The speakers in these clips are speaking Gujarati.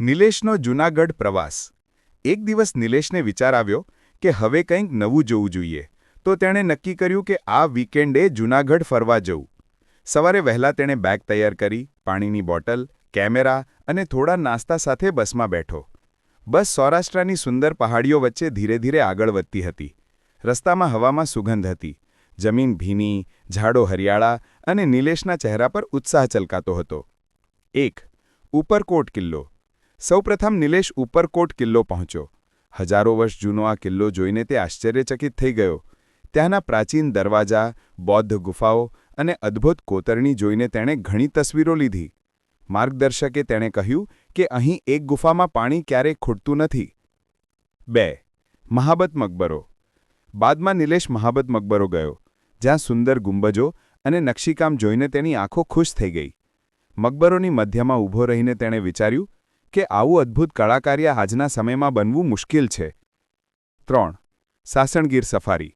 નિલેશનો જૂનાગઢ પ્રવાસ. એક દિવસ નિલેશને વિચાર આવ્યો કે હવે કંઈક નવું જોવું જોઈએ, તો તેણે નક્કી કર્યું કે આ વીકેન્ડે જૂનાગઢ ફરવા જવું. સવારે વહેલા તેણે બેગ તૈયાર કરી, પાણીની બોટલ, કેમેરા અને થોડા નાસ્તા સાથે બસમાં બેઠો. બસ સૌરાષ્ટ્રની સુંદર પહાડીઓ વચ્ચે ધીરે ધીરે આગળ વધતી હતી. રસ્તામાં હવામાં સુગંધ હતી. જમીન ભીની, ઝાડો હરિયાળા અને નિલેશના ચહેરા પર ઉત્સાહ ચલકાતો હતો. એક, ઉપરકોટ કિલ્લો. સૌપ્રથમ નિલેશ ઉપરકોટ કિલ્લો પહોંચ્યો. હજારો વર્ષ જૂનો આ કિલ્લો જોઈને તે આશ્ચર્યચકિત થઈ ગયો. ત્યાંના પ્રાચીન દરવાજા, બૌદ્ધ ગુફાઓ અને અદ્ભુત કોતરણી જોઈને તેણે ઘણી તસવીરો લીધી. માર્ગદર્શકે તેણે કહ્યું કે અહીં એક ગુફામાં પાણી ક્યારેય ખૂટતું નથી. બે. મહાબત મકબરો. બાદમાં નિલેશ મહાબત મકબરો ગયો, જ્યાં સુંદર ગુંબજો અને નકશીકામ જોઈને તેની આંખો ખુશ થઈ ગઈ. મકબરોની મધ્યમાં ઊભો રહીને તેણે વિચાર્યું કે આવું અદ્ભુત કળાકાર્ય આજના સમયમાં બનવું મુશ્કેલ છે. ત્રણ. સાસણગીર સફારી.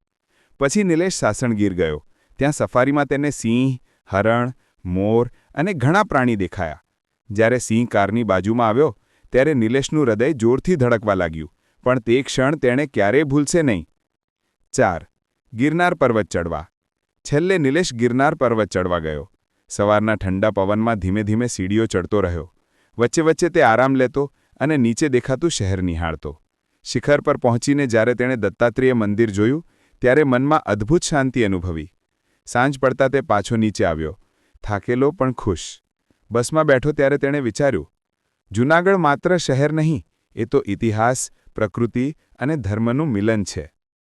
પછી નિલેશ સાસણગીર ગયો. ત્યાં સફારીમાં તેને સિંહ, હરણ, મોર અને ઘણા પ્રાણી દેખાયા. જ્યારે સિંહ કારની બાજુમાં આવ્યો, ત્યારે નિલેશનું હૃદય જોરથી ધડકવા લાગ્યું, પણ તે ક્ષણ તેણે ક્યારેય ભૂલશે નહીં. ચાર. ગિરનાર પર્વત ચડવા છેલ્લે નિલેશ ગિરનાર પર્વત ચડવા ગયો. સવારના ઠંડા પવનમાં ધીમે ધીમે સીડીઓ ચડતો રહ્યો. વચ્ચે વચ્ચે તે આરામ લેતો અને નીચે દેખાતું શહેર નિહાળતો. શિખર પર પહોંચીને જ્યારે તેણે દત્તાત્રેય મંદિર જોયું, ત્યારે મનમાં અદ્ભુત શાંતિ અનુભવી. સાંજ પડતા તે પાછો નીચે આવ્યો. થાકેલો પણ ખુશ. બસમાં બેઠો ત્યારે તેણે વિચાર્યું, જૂનાગઢ માત્ર શહેર નહીં, એ તો ઇતિહાસ, પ્રકૃતિ અને ધર્મનું મિલન છે.